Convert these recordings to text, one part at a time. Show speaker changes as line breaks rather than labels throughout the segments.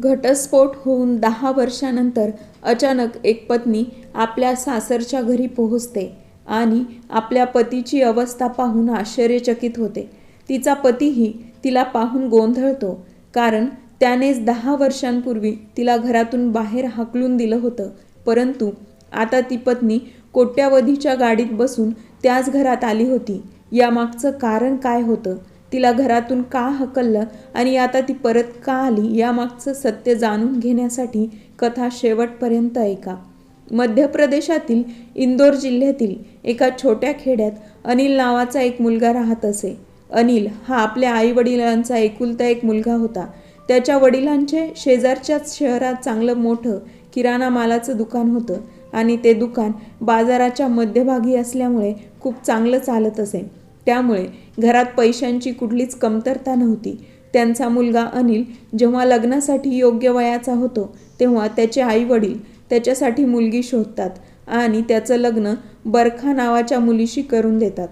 घटस्फोट होऊन दहा वर्षानंतर अचानक एक पत्नी आपल्या सासरच्या घरी पोहोचते आणि आपल्या पतीची अवस्था पाहून आश्चर्यचकित होते. तिचा पतीही तिला पाहून गोंधळतो कारण त्यानेच दहा वर्षांपूर्वी तिला घरातून बाहेर हाकलून दिलं होतं. परंतु आता ती पत्नी कोट्यावधीच्या गाडीत बसून त्याच घरात आली होती. यामागचं कारण काय होतं? तिला घरातून का हकललं आणि आता ती परत का आली यामागचं सत्य जाणून घेण्यासाठी कथा शेवटपर्यंत ऐका. मध्य प्रदेशातील इंदोर जिल्ह्यातील एका छोट्या खेड्यात अनिल नावाचा एक मुलगा राहत असे. अनिल हा आपल्या आईवडिलांचा एकुलता एक मुलगा होता. त्याच्या वडिलांचे शेजारच्याच शहरात चांगलं मोठं किराणा मालाचं दुकान होतं आणि ते दुकान बाजाराच्या मध्यभागी असल्यामुळे खूप चांगलं चालत असे. त्यामुळे घरात पैशांची कुठलीच कमतरता नव्हती. त्यांचा मुलगा अनिल जेव्हा लग्नासाठी योग्य वयाचा होतो तेव्हा त्याचे आई वडील त्याच्यासाठी मुलगी शोधतात आणि त्याचं लग्न बरखा नावाच्या मुलीशी करून देतात.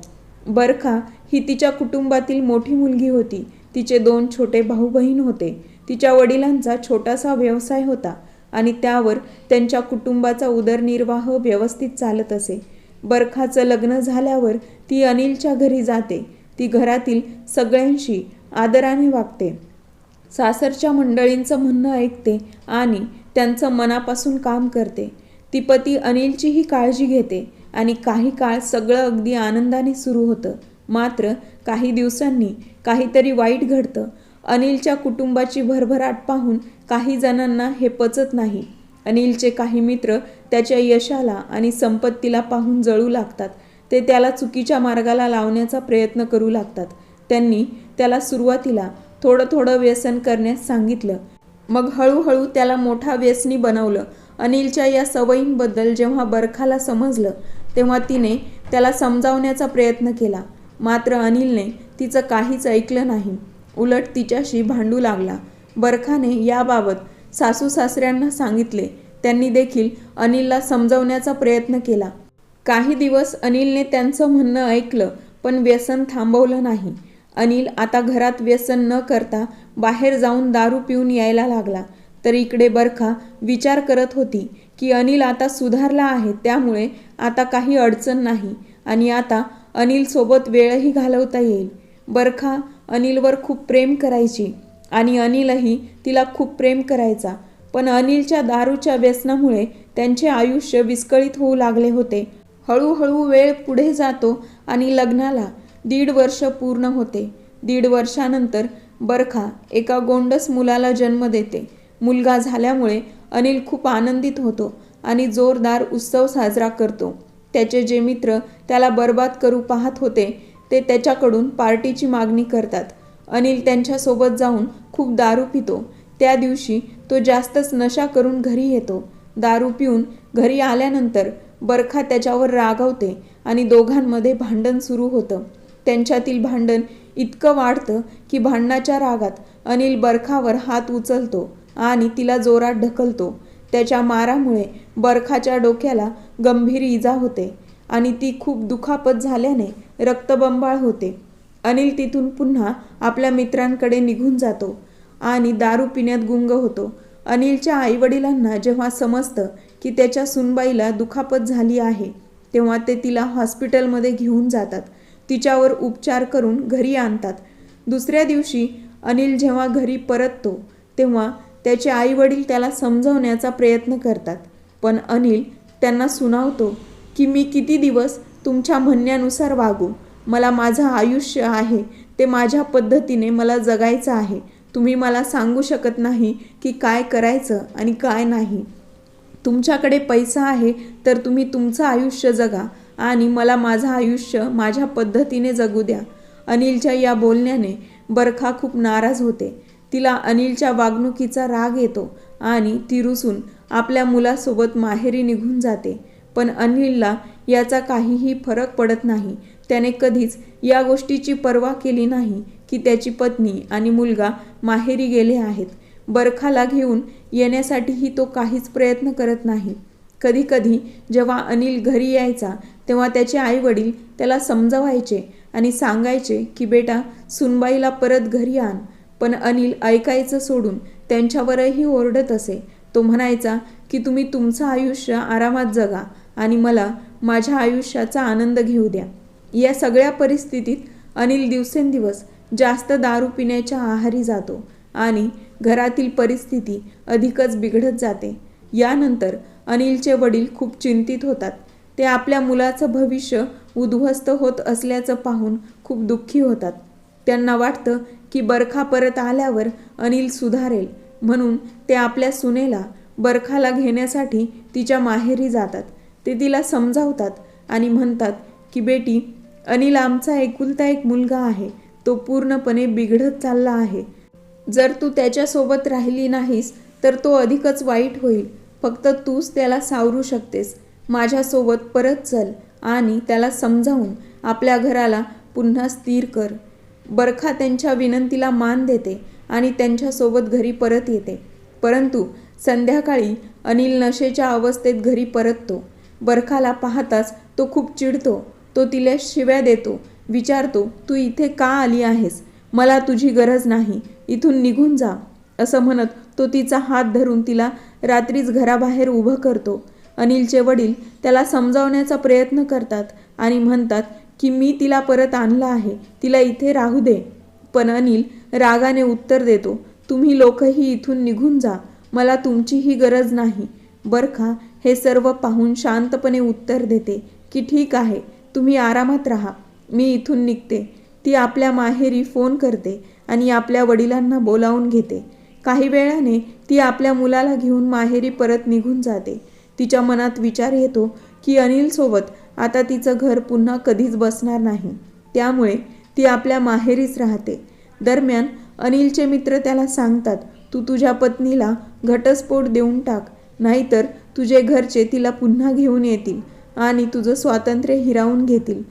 बरखा ही तिच्या कुटुंबातील मोठी मुलगी होती. तिचे दोन छोटे भाऊ बहीण होते. तिच्या वडिलांचा छोटासा व्यवसाय होता आणि त्यावर त्यांच्या कुटुंबाचा उदरनिर्वाह व्यवस्थित चालत असे. बरखाचं लग्न झाल्यावर ती अनिलच्या घरी जाते. ती घरातील सगळ्यांशी आदराने वागते. सासरच्या मंडळींचं म्हणणं ऐकते आणि त्यांचं मनापासून काम करते. ती पती अनिलचीही काळजी घेते आणि काही काळ सगळं अगदी आनंदाने सुरू होतं. मात्र काही दिवसांनी काहीतरी वाईट घडतं. अनिलच्या कुटुंबाची भरभराट पाहून काही जणांना हे पचत नाही. अनिलचे काही मित्र त्याच्या यशाला आणि संपत्तीला पाहून जळू लागतात. ते त्याला चुकीच्या मार्गाला लावण्याचा प्रयत्न करू लागतात. त्यांनी त्याला सुरुवातीला थोडं थोडं व्यसन करण्यास सांगितलं. मग हळूहळू त्याला मोठा व्यसनी बनवलं. अनिलच्या या सवयींबद्दल जेव्हा बरखाला समजलं तेव्हा तिने त्याला समजावण्याचा प्रयत्न केला. मात्र अनिलने तिचं काहीच ऐकलं नाही. उलट तिच्याशी भांडू लागला. बरखाने याबाबत सासू सासऱ्यांना सांगितले. त्यांनी देखील अनिलला समजवण्याचा प्रयत्न केला. काही दिवस अनिलने त्यांचं म्हणणं ऐकलं पण व्यसन थांबवलं नाही. अनिल आता घरात व्यसन न करता बाहेर जाऊन दारू पिऊन यायला लागला. तर इकडे बरखा विचार करत होती की अनिल आता सुधारला आहे त्यामुळे आता काही अडचण नाही आणि आता अनिलसोबत वेळही घालवता येईल. बरखा अनिलवर खूप प्रेम करायची. आणि अनिलही तिला खूप प्रेम करायचा. पण अनिलच्या दारूच्या व्यसनामुळे त्यांचे आयुष्य विस्कळीत होऊ लागले होते. हळूहळू वेळ पुढे जातो आणि लग्नाला दीड वर्ष पूर्ण होते. दीड वर्षानंतर बरखा एका गोंडस मुलाला जन्म देते. मुलगा झाल्यामुळे अनिल खूप आनंदित होतो आणि जोरदार उत्सव साजरा करतो. त्याचे जे मित्र त्याला बर्बाद करू पाहत होते ते त्याच्याकडून पार्टीची मागणी करतात. अनिल त्यांच्यासोबत जाऊन खूप दारू पितो. त्या दिवशी तो जास्तच नशा करून घरी येतो. दारू पिऊन घरी आल्यानंतर बरखा त्याच्यावर रागवते आणि दोघांमध्ये भांडण सुरू होतं. त्यांच्यातील भांडण इतकं वाढतं की भांडणाच्या रागात अनिल बरखावर हात उचलतो आणि तिला जोरात ढकलतो. त्याच्या मारामुळे बरखाच्या डोक्याला गंभीर इजा होते आणि ती खूप दुखापत झाल्याने रक्तबंबाळ होते. अनिल तिथून पुन्हा आपल्या मित्रांकडे निघून जातो आणि दारू पिण्यात गुंग होतो. अनिलच्या आईवडिलांना जेव्हा समजतं की त्याच्या सुनबाईला दुखापत झाली आहे तेव्हा ते तिला हॉस्पिटलमध्ये घेऊन जातात. तिच्यावर उपचार करून घरी आणतात. दुसऱ्या दिवशी अनिल जेव्हा घरी परततो तेव्हा त्याचे आईवडील त्याला समजवण्याचा प्रयत्न करतात. पण अनिल त्यांना सुनावतो की मी किती दिवस तुमच्या म्हणण्यानुसार वागू? मला माझं आयुष्य आहे ते माझ्या पद्धतीने मला जगायचं आहे. तुम्ही मला सांगू शकत नाही की काय करायचं आणि काय नाही. तुमच्याकडे पैसा आहे तर तुम्ही तुमचं आयुष्य जगा आणि मला माझं आयुष्य माझ्या पद्धतीने जगू द्या. अनिलच्या या बोलण्याने बरखा खूप नाराज होते. तिला अनिलच्या वागणुकीचा राग येतो आणि ती रुसून आपल्या मुलासोबत माहेरी निघून जाते. पण अनिलला याचा काहीही फरक पडत नाही. त्याने कधीच या गोष्टीची पर्वा केली नाही की त्याची पत्नी आणि मुलगा माहेरी गेले आहेत. बरखाला घेऊन येण्यासाठीही तो काहीच प्रयत्न करत नाही. कधीकधी जेव्हा अनिल घरी यायचा तेव्हा त्याचे आईवडील त्याला समजवायचे आणि सांगायचे की बेटा सुनबाईला परत घरी आण. पण अनिल ऐकायचं सोडून त्यांच्यावरही ओरडत असे. तो म्हणायचा की तुम्ही तुमचं आयुष्य आरामात जगा. आणि मला माझ्या आयुष्याचा आनंद घेऊ द्या. या सगळ्या परिस्थितीत अनिल दिवसेंदिवस जास्त दारू पिण्याच्या आहारी जातो आणि घरातील परिस्थिती अधिकच बिघडत जाते. यानंतर अनिलचे वडील खूप चिंतित होतात. ते आपल्या मुलाचं भविष्य उद्ध्वस्त होत असल्याचं पाहून खूप दुःखी होतात. त्यांना वाटतं की बरखा परत आल्यावर अनिल सुधारेल म्हणून ते आपल्या सुनेला बरखाला घेण्यासाठी तिच्या माहेरी जातात. ते तिला समजावतात आणि म्हणतात की बेटी अनिल आमचा एकुलता एक मुलगा आहे. तो पूर्णपणे बिघडत चालला आहे. जर तू त्याच्यासोबत राहिली नाहीस तर तो अधिकच वाईट होईल. फक्त तूच त्याला सावरू शकतेस. माझ्यासोबत परत चल आणि त्याला समजावून आपल्या घराला पुन्हा स्थिर कर बरखा त्यांच्या विनंतीला मान देते आणि त्यांच्यासोबत घरी परत येते. परंतु संध्याकाळी अनिल नशेच्या अवस्थेत घरी परततो. बरखाला पाहताच तो खूप चिडतो. तो तिला शिव्या देतो. विचारतो तू इथे का आली आहेस? मला तुझी गरज नाही. इथून निघून जा. असं म्हणत तो तिचा हात धरून तिला रात्रीच घराबाहेर उभं करतो. अनिलचे वडील त्याला समजावण्याचा प्रयत्न करतात आणि म्हणतात की मी तिला परत आणलं आहे. तिला इथे राहू दे. पण अनिल रागाने उत्तर देतो तुम्ही लोकही इथून निघून जा. मला तुमचीही गरज नाही. बरखा हे सर्व पाहून शांतपणे उत्तर देते की ठीक आहे तुम्ही आरामात राहा मी इथून निघते. ती आपल्या माहेरी फोन करते आणि आपल्या वडिलांना बोलावून घेते. काही वेळाने ती आपल्या मुलाला घेऊन माहेरी परत निघून जाते. तिच्या मनात विचार येतो की अनिलसोबत आता तिचं घर पुन्हा कधीच बसणार नाही. त्यामुळे ती आपल्या माहेरीच राहते. दरम्यान अनिलचे मित्र त्याला सांगतात तू तुझ्या पत्नीला घटस्फोट देऊन टाक नाहीतर तुझे घरचे तिला पुन्हा घेऊन येतील आणि तुझं स्वातंत्र्य हिरावून घेतील.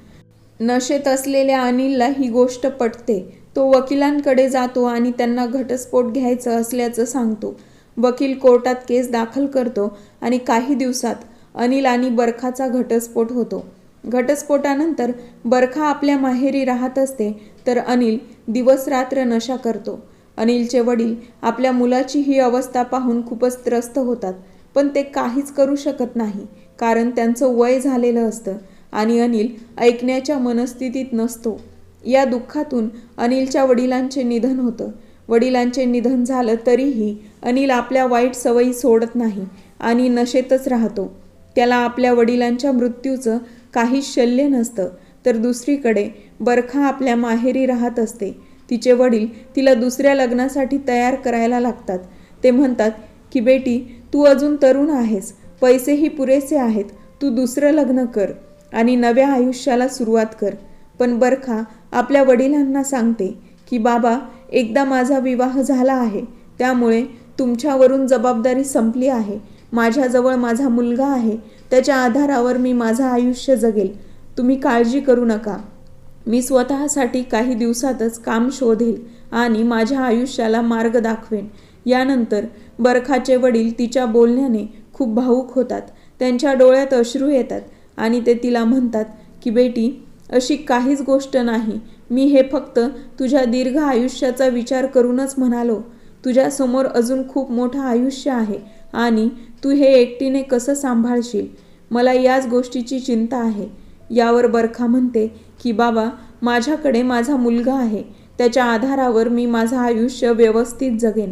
नशेत असलेल्या अनिलला ही गोष्ट पटते. तो वकिलांकडे जातो आणि त्यांना घटस्फोट घ्यायचं असल्याचं सांगतो. वकील कोर्टात केस दाखल करतो आणि काही दिवसात अनिल आणि बरखाचा घटस्फोट होतो. घटस्फोटानंतर बरखा आपल्या माहेरी राहत असते तर अनिल दिवस रात्र नशा करतो. अनिलचे वडील आपल्या मुलाची ही अवस्था पाहून खूपच त्रस्त होतात. पण ते काहीच करू शकत नाही कारण त्यांचं वय झालेलं असतं. आणि अनिल ऐकण्याच्या मनस्थितीत नसतो. या दुःखातून अनिलच्या वडिलांचे निधन होतं. वडिलांचे निधन झालं तरीही अनिल आपल्या वाईट सवयी सोडत नाही आणि नशेतच राहतो. त्याला आपल्या वडिलांच्या मृत्यूचं काही शल्य नसतं तर दुसरीकडे बरखा आपल्या माहेरी राहत असते. तिचे वडील तिला दुसऱ्या लग्नासाठी तयार करायला लागतात. ते म्हणतात की बेटी तू अजून तरुण आहेस पैसेही पुरेसे आहेत तू दुसरं लग्न कर आणि नव्या आयुष्याला सुरुवात कर. पण बरखा आपल्या वडिलांना सांगते की बाबा एकदा माझा विवाह झाला आहे त्यामुळे तुमच्यावरून जबाबदारी संपली आहे. माझ्याजवळ माझा मुलगा आहे त्याच्या आधारावर मी माझं आयुष्य जगेल. तुम्ही काळजी करू नका. मी स्वतःसाठी काही दिवसातच काम शोधेल आणि माझ्या आयुष्याला मार्ग दाखवेन. यानंतर बरखाचे वडील तिच्या बोलण्याने खूप भावूक होतात. त्यांच्या डोळ्यात अश्रू येतात आणि ते तिला म्हणतात की बेटी अशी काहीच गोष्ट नाही. मी हे फक्त तुझ्या दीर्घ आयुष्याचा विचार करूनच म्हणालो. तुझ्यासमोर अजून खूप मोठं आयुष्य आहे आणि तू हे एकटीने कसं सांभाळशील? मला याच गोष्टीची चिंता आहे यावर बरखा म्हणते की बाबा माझ्याकडे माझा मुलगा आहे. त्याच्या आधारावर मी माझं आयुष्य व्यवस्थित जगेन.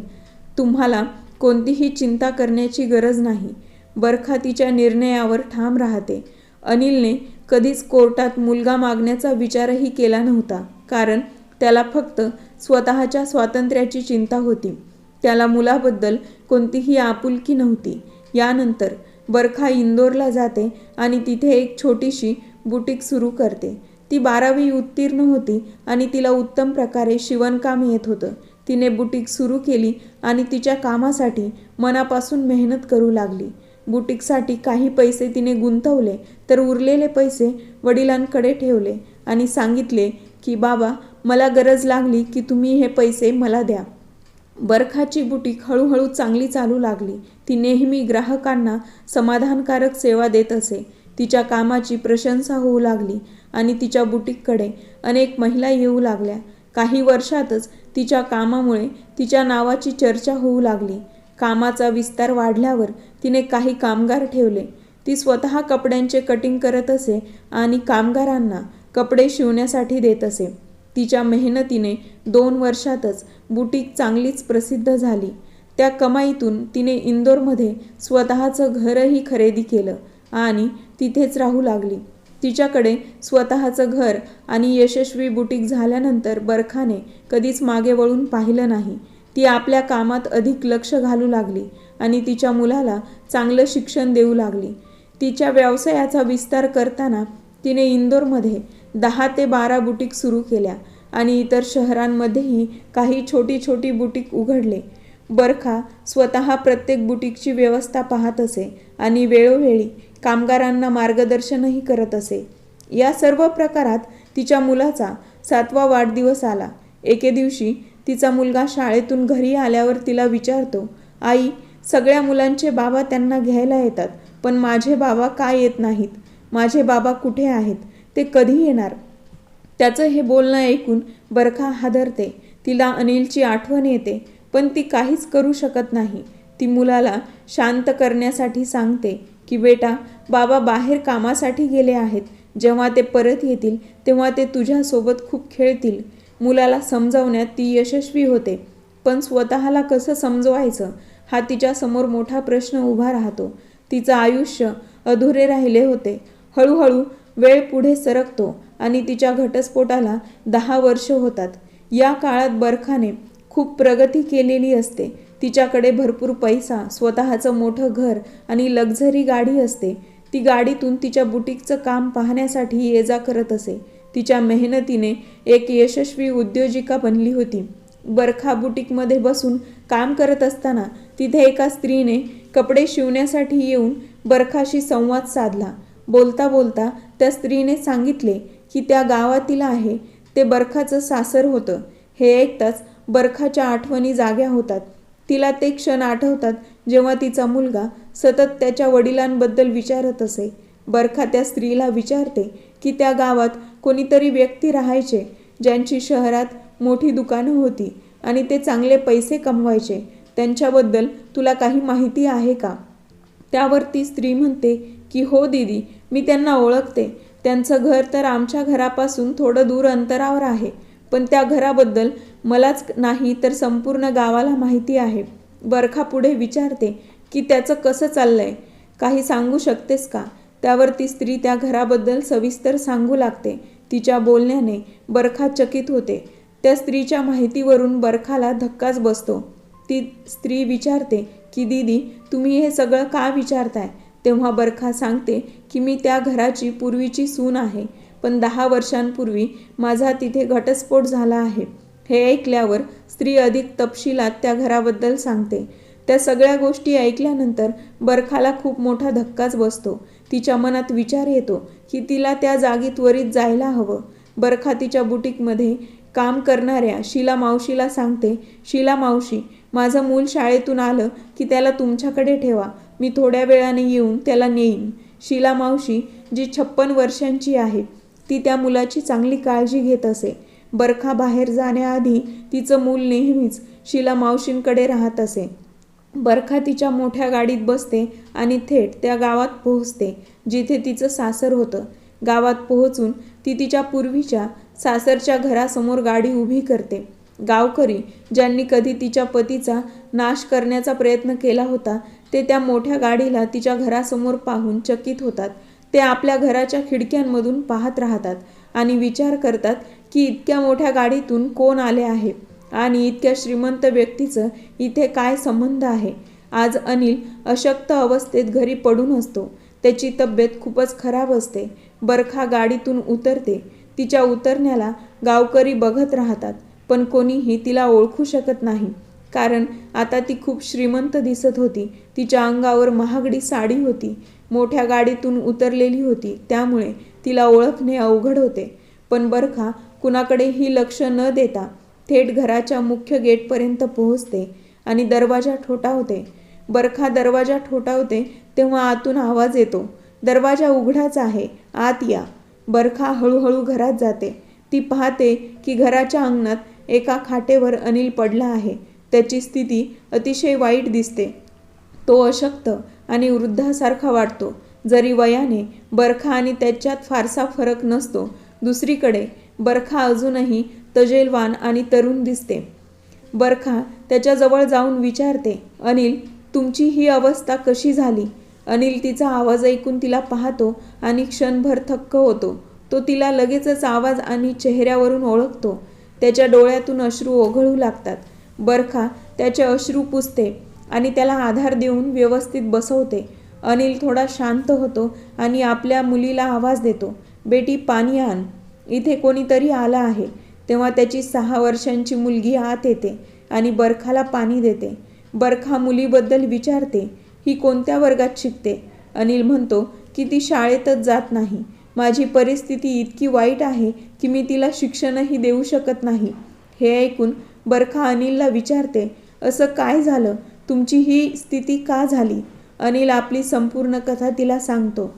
तुम्हाला कोणतीही चिंता करण्याची गरज नाही. बरखा तिच्या निर्णयावर ठाम राहते. अनिलने कधीच कोर्टात मुलगा मागण्याचा विचारही केला नव्हता कारण त्याला फक्त स्वतःच्या स्वातंत्र्याची चिंता होती. त्याला मुलाबद्दल कोणतीही आपुलकी नव्हती. यानंतर बरखा इंदोरला जाते आणि तिथे एक छोटीशी बुटीक सुरू करते. ती बारावी उत्तीर्ण होती आणि तिला उत्तम प्रकारे शिवणकाम येत होतं. तिने बुटीक सुरू केली आणि तिच्या कामासाठी मनापासून मेहनत करू लागली. बुटीकसाठी काही पैसे तिने गुंतवले तर उरलेले पैसे वडिलांकडे ठेवले आणि सांगितले की बाबा मला गरज लागली की तुम्ही हे पैसे मला द्या. बरखाची बुटीक हळूहळू चांगली चालू लागली. ती नेहमी ग्राहकांना समाधानकारक सेवा देत असे. तिच्या कामाची प्रशंसा होऊ लागली आणि तिच्या बुटीककडे अनेक महिला येऊ लागल्या. काही वर्षातच तिच्या कामामुळे तिच्या नावाची चर्चा होऊ लागली. कामाचा विस्तार वाढल्यावर तिने काही कामगार ठेवले. ती स्वतः कपड्यांचे कटिंग करत असे आणि कामगारांना कपडे शिवण्यासाठी देत असे. तिच्या मेहनतीने दोन वर्षातच बुटीक चांगलीच प्रसिद्ध झाली. त्या कमाईतून तिने इंदोरमध्ये स्वतःचं घरही खरेदी केलं आणि तिथेच राहू लागली. तिच्याकडे स्वतःचं घर आणि यशस्वी बुटीक झाल्यानंतर बरखाने कधीच मागे वळून पाहिलं नाही. ती आपल्या कामात अधिक लक्ष घालू लागली आणि तिच्या मुलाला चांगलं शिक्षण देऊ लागली. तिच्या व्यवसायाचा विस्तार करताना तिने इंदोरमध्ये दहा ते बारा बुटीक सुरू केल्या आणि इतर शहरांमध्येही काही छोटी छोटी बुटीक उघडले. बरखा स्वतः प्रत्येक बुटीकची व्यवस्था पाहत असे आणि वेळोवेळी कामगारांना मार्गदर्शनही करत असे. या सर्व प्रकारात तिच्या मुलाचा सातवा वाढदिवस आला. एके दिवशी तिचा मुलगा शाळेतून घरी आल्यावर तिला विचारतो आई सगळ्या मुलांचे बाबा त्यांना घ्यायला येतात पण माझे बाबा का येत नाहीत? माझे बाबा कुठे आहेत? ते कधी येणार? त्याचं हे बोलणं ऐकून बरखा हादरते. तिला अनिलची आठवण येते पण ती काहीच करू शकत नाही. ती मुलाला शांत करण्यासाठी सांगते की बेटा बाबा बाहेर कामासाठी गेले आहेत. जेव्हा ते परत येतील तेव्हा ते तुझ्यासोबत खूप खेळतील. मुलाला समजावण्यात ती यशस्वी होते. पण स्वतःला कसं समजवायचं? हा तिच्यासमोर मोठा प्रश्न उभा राहतो. तिचं आयुष्य अधुरे राहिले होते. हळूहळू वेळ पुढे सरकतो आणि तिच्या घटस्फोटाला दहा वर्ष होतात. या काळात बरखाने खूप प्रगती केलेली असते. तिच्याकडे भरपूर पैसा स्वतःचं मोठं घर आणि लक्झरी गाडी असते. ती गाडीतून तिच्या बुटीकचं काम पाहण्यासाठी ये जा करत असे. तिच्या मेहनतीने एक यशस्वी उद्योजिका बनली होती. बरखा बुटीकमध्ये बसून काम करत असताना तिथे एका स्त्रीने कपडे शिवण्यासाठी येऊन बरखाशी संवाद साधला. बोलता बोलता त्या स्त्रीने सांगितले की त्या गावातील आहे ते बरखाचं सासर होतं. हे ऐकताच बरखाच्या आठवणी जाग्या होतात. तिला ते क्षण आठवतात जेव्हा तिचा मुलगा सतत त्याच्या वडिलांबद्दल विचारत असे. बरखा त्या स्त्रीला विचारते की त्या गावात कोणीतरी व्यक्ती राहायचे ज्यांची शहरात मोठी दुकानं होती आणि ते चांगले पैसे कमवायचे. त्यांच्याबद्दल तुला काही माहिती आहे का? त्यावर ती स्त्री म्हणते की हो दीदी मी त्यांना ओळखते. त्यांचं घर तर आमच्या घरापासून थोडं दूर अंतरावर आहे. पण त्या घराबद्दल मलाच नाही तर संपूर्ण गावाला माहिती आहे. बरखा पुढे विचारते की त्याचं कसं चाललंय? काही सांगू शकतेस का? त्यावर ती स्त्री त्या घराबद्दल सविस्तर सांगू लागते. तिच्या बोलण्याने बरखा चकित होते. त्या स्त्रीच्या माहितीवरून बरखाला धक्काच बसतो. ती स्त्री विचारते की दीदी तुम्ही हे सगळं का विचारताय? तेव्हा बरखा सांगते की मी त्या घराची पूर्वीची सून आहे. पण दहा वर्षांपूर्वी माझा तिथे घटस्फोट झाला आहे. हे ऐकल्यावर स्त्री अधिक तपशिलात त्या घराबद्दल सांगते. त्या सगळ्या गोष्टी ऐकल्यानंतर बरखाला खूप मोठा धक्काच बसतो. तिच्या मनात विचार येतो की तिला त्या जागी त्वरित जायला हवं. बरखा तिच्या बुटीकमध्ये काम करणाऱ्या शीला मावशीला सांगते शिला मावशी माझं मूल शाळेतून आलं की त्याला तुमच्याकडे ठेवा. मी थोड्या वेळाने येऊन त्याला नेईन. शिला मावशी जी छप्पन वर्षांची आहे ती त्या मुलाची चांगली काळजी घेत असे. बरखा बाहेर जाण्याआधी तिचं मूल नेहमीच शिला मावशींकडे राहत असे. बरखा तिच्या मोठ्या गाडीत बसते आणि थेट त्या गावात पोहोचते जिथे तिचं सासर होतं. गावात पोहोचून ती तिच्या पूर्वीच्या सासरच्या घरासमोर गाडी उभी करते. गावकरी ज्यांनी कधी तिच्या पतीचा नाश करण्याचा प्रयत्न केला होता ते त्या मोठ्या गाडीला तिच्या घरासमोर पाहून चकित होतात. ते आपल्या घराच्या खिडक्यांमधून पाहत राहतात आणि विचार करतात की इतक्या मोठ्या गाडीतून कोण आले आहे आणि इतक्या श्रीमंत व्यक्तीचं इथे काय संबंध आहे? आज अनिल अशक्त अवस्थेत घरी पडून असतो. त्याची तब्येत खूपच खराब असते. बरखा गाडीतून उतरते. तिच्या उतरण्याला गावकरी बघत राहतात पण कोणीही तिला ओळखू शकत नाही. कारण आता ती खूप श्रीमंत दिसत होती. तिच्या अंगावर महागडी साडी होती. मोठ्या गाडीतून उतरलेली होती. त्यामुळे तिला ओळखणे अवघड होते. पण बरखा कुणाकडेही लक्ष न देता थेट घराच्या मुख्य गेटपर्यंत पोहोचते आणि दरवाजा ठोठावते. बरखा दरवाजा ठोठावते तेव्हा आतून आवाज येतो. दरवाजा उघडाच आहे. आत या. बरखा हळूहळू घरात जाते. ती पाहते की घराच्या अंगणात एका खाटेवर अनिल पडला आहे. त्याची स्थिती अतिशय वाईट दिसते. तो अशक्त आणि वृद्धासारखा वाटतो. जरी वयाने बरखा आणि त्याच्यात फारसा फरक नसतो दुसरीकडे बरखा अजूनही तजेलवान आणि तरुण दिसते. बरखा त्याच्याजवळ जाऊन विचारते अनिल तुमची ही अवस्था कशी झाली? अनिल तिचा आवाज ऐकून तिला पाहतो आणि क्षणभर थक्क होतो. तो तिला लगेचच आवाज आणि चेहऱ्यावरून ओळखतो. त्याच्या डोळ्यातून अश्रू ओघळू लागतात. बरखा त्याचे अश्रू पुसते आणि त्याला आधार देऊन व्यवस्थित बसवते. अनिल थोडा शांत होतो आणि आपल्या मुलीला आवाज देतो बेटी पाणी आण. इथे कोणीतरी आला आहे. तेव्हा त्याची सहा वर्षांची मुलगी आत येते आणि बरखाला पाणी देते. बरखा मुलीबद्दल विचारते ही कोणत्या वर्गात शिकते? अनिल म्हणतो की ती शाळेतच जात नाही. माझी परिस्थिती इतकी वाईट आहे की मी तिला शिक्षणही देऊ शकत नाही. हे ऐकून बरखा अनिलला विचारते असं काय झालं? तुमची ही स्थिती का झाली? अनिल आपली संपूर्ण कथा तिला सांगतो.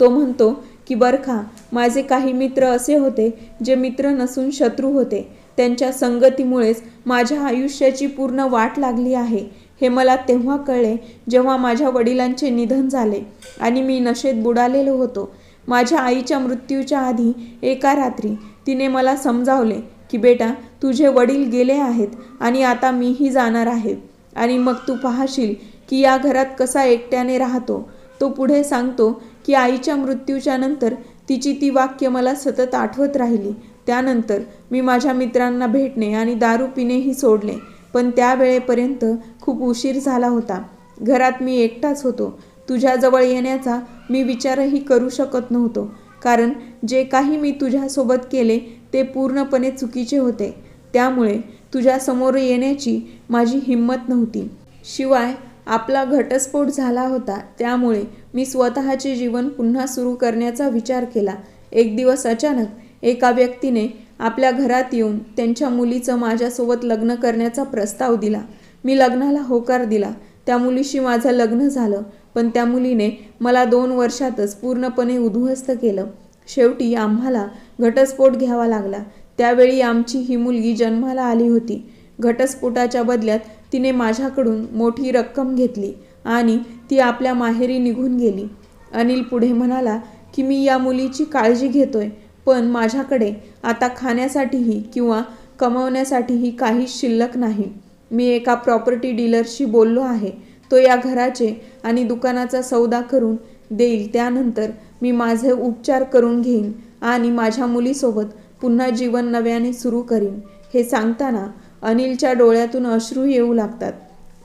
तो म्हणतो की बरखा माझे काही मित्र असे होते जे मित्र नसून शत्रू होते. त्यांच्या संगतीमुळेच माझ्या आयुष्याची पूर्ण वाट लागली आहे. हे मला तेव्हा कळले जेव्हा माझ्या वडिलांचे निधन झाले आणि मी नशेत बुडालेलो होतो. माझ्या आईच्या मृत्यूच्या आधी एका रात्री तिने मला समजावले की बेटा तुझे वडील गेले आहेत आणि आता मीही जाणार आहे. आणि मग तू पाहशील की या घरात कसा एकट्याने राहतो. तो पुढे सांगतो की आईच्या मृत्यूच्या नंतर तिची ती वाक्य मला सतत आठवत राहिली. त्यानंतर मी माझ्या मित्रांना भेटणे आणि दारू पिणेही सोडले. पण त्यावेळेपर्यंत खूप उशीर झाला होता. घरात मी एकटाच होतो. तुझ्याजवळ येण्याचा मी विचारही करू शकत नव्हतो. कारण जे काही मी तुझ्यासोबत केले ते पूर्णपणे चुकीचे होते. त्यामुळे तुझ्यासमोर येण्याची माझी हिंमत नव्हती. शिवाय आपला घटस्फोट झाला होता. त्यामुळे मी स्वतःचे जीवन पुन्हा सुरू करण्याचा विचार केला. एक दिवस अचानक एका व्यक्तीने आपल्या घरात येऊन त्यांच्या मुलीचं माझ्यासोबत लग्न करण्याचा प्रस्ताव दिला. मी लग्नाला होकार दिला. त्या मुलीशी माझं लग्न झालं पण त्या मुलीने मला दोन वर्षातच पूर्णपणे उद्ध्वस्त केलं. शेवटी आम्हाला घटस्फोट घ्यावा लागला. त्यावेळी आमची ही मुलगी जन्माला आली होती. घटस्फोटाच्या बदल्यात तिने माझ्याकडून मोठी रक्कम घेतली आणि ती आपल्या माहेरी निघून गेली. अनिल पुढे म्हणाला की मी या मुलीची काळजी घेतोय पण माझ्याकडे आता खाण्यासाठीही किंवा कमवण्यासाठीही काहीच शिल्लक नाही. मी एका प्रॉपर्टी डीलरशी बोललो आहे. तो या घराचे आणि दुकानाचा सौदा करून देईल. त्यानंतर मी माझे उपचार करून घेईन. आणि माझ्या मुलीसोबत पुन्हा जीवन नव्याने सुरू करीन हे सांगताना अनिलच्या डोळ्यातून अश्रू येऊ लागतात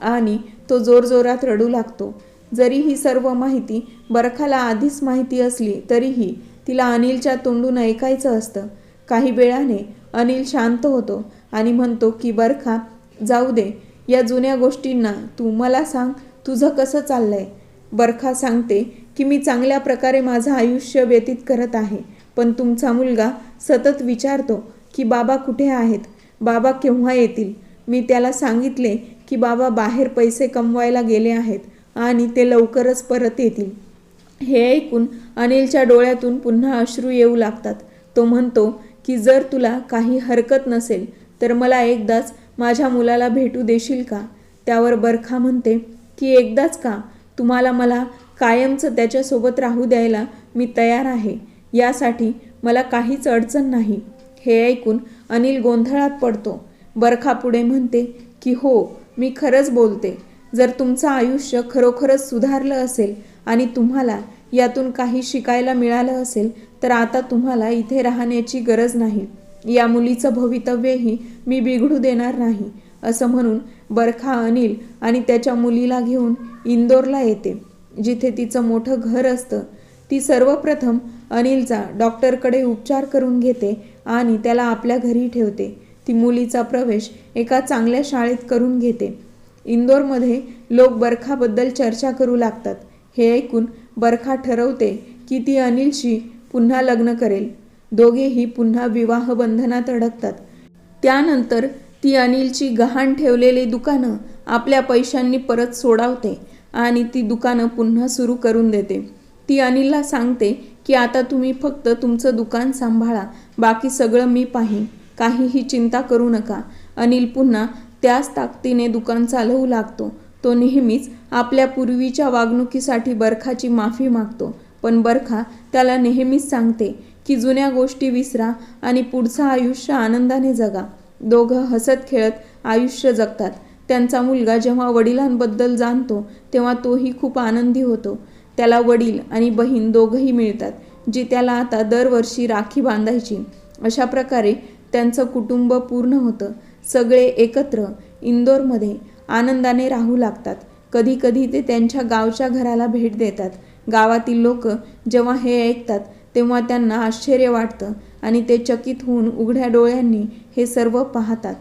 आणि तो जोरजोरात रडू लागतो. जरी ही सर्व माहिती बरखाला आधीच माहिती असली तरीही तिला अनिलच्या तोंडून ऐकायचं असतं. काही वेळाने अनिल शांत होतो आणि म्हणतो की बरखा जाऊ दे. या जुन्या गोष्टींना तू मला सांग तुझं कसं चाललंय? बरखा सांगते की मी चांगल्या प्रकारे माझं आयुष्य व्यतीत करत आहे. पण तुमचा मुलगा सतत विचारतो की बाबा कुठे आहेत? बाबा केव्हा येतील? मी त्याला सांगितले की बाबा बाहेर पैसे कमवायला गेले आहेत आणि ते लवकरच परत येतील. हे ऐकून अनिलच्या डोळ्यातून पुन्हा अश्रू येऊ लागतात. तो म्हणतो की जर तुला काही हरकत नसेल तर मला एकदाच माझ्या मुलाला भेटू देशील का? त्यावर बरखा म्हणते की एकदाच का? तुम्हाला मला कायमचं त्याच्यासोबत राहू द्यायला मी तयार आहे. यासाठी मला काहीच अडचण नाही. हे ऐकून अनिल गोंधळात पडतो. बरखा पुढे म्हणते की हो मी खरंच बोलते. जर तुमचं आयुष्य खरोखरच सुधारलं असेल आणि तुम्हाला यातून काही शिकायला मिळालं असेल तर आता तुम्हाला इथे राहण्याची गरज नाही. या मुलीचं भवितव्यही मी बिघडू देणार नाही. असं म्हणून बरखा अनिल आणि त्याच्या मुलीला घेऊन इंदोरला येते जिथे तिचं मोठं घर असतं. ती सर्वप्रथम अनिलचा डॉक्टरकडे उपचार करून घेते आणि त्याला आपल्या घरी ठेवते. ती मुलीचा प्रवेश एका चांगल्या शाळेत करून घेते. इंदोरमध्ये लोक बरखाबद्दल चर्चा करू लागतात. हे ऐकून बरखा ठरवते की ती अनिलशी पुन्हा लग्न करेल. दोघेही पुन्हा विवाह बंधनात अडकतात. त्यानंतर ती अनिलची गहाण ठेवलेली दुकानं आपल्या पैशांनी परत सोडावते आणि ती दुकानं पुन्हा सुरू करून देते. ती अनिलला सांगते की आता तुम्ही फक्त तुमचं दुकान सांभाळा बाकी सगळं मी पाहीन. काहीही चिंता करू नका. अनिल पुन्हा त्याच ताकदीने दुकान चालवू लागतो. तो नेहमीच आपल्या पूर्वीच्या वागणुकीसाठी बरखाची माफी मागतो. पण बरखा त्याला नेहमीच सांगते की जुन्या गोष्टी विसरा आणि पुढचं आयुष्य आनंदाने जगा. दोघं हसत खेळत आयुष्य जगतात. त्यांचा मुलगा जेव्हा वडिलांबद्दल जाणतो तेव्हा तोही खूप आनंदी होतो. त्याला वडील आणि बहीण दोघंही मिळतात जी त्याला आता दरवर्षी राखी बांधायची. अशा प्रकारे त्यांचं कुटुंब पूर्ण होतं. सगळे एकत्र इंदोरमध्ये आनंदाने राहू लागतात. कधी कधी ते त्यांच्या गावच्या घराला भेट देतात. गावातील लोक जेव्हा हे ऐकतात तेव्हा त्यांना आश्चर्य वाटतं आणि ते चकित होऊन उघड्या डोळ्यांनी हे सर्व पाहतात.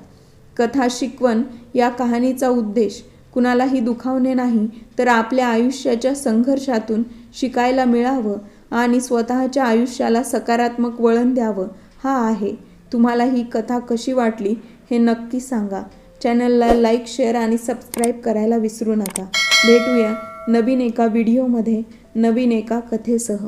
कथा शिकवण या कहाणीचा उद्देश कुणालाही दुखावणे नाही तर आपल्या आयुष्याच्या संघर्षातून शिकायला मिळावं आणि स्वतःच्या आयुष्याला सकारात्मक वळण द्यावं हा आहे. तुम्हाला ही कथा कशी वाटली हे नक्की सांगा. चॅनलला लाईक शेअर आणि सबस्क्राईब करायला विसरू नका. भेटूया नवीन एका व्हिडिओमध्ये नवीन एका कथेसह.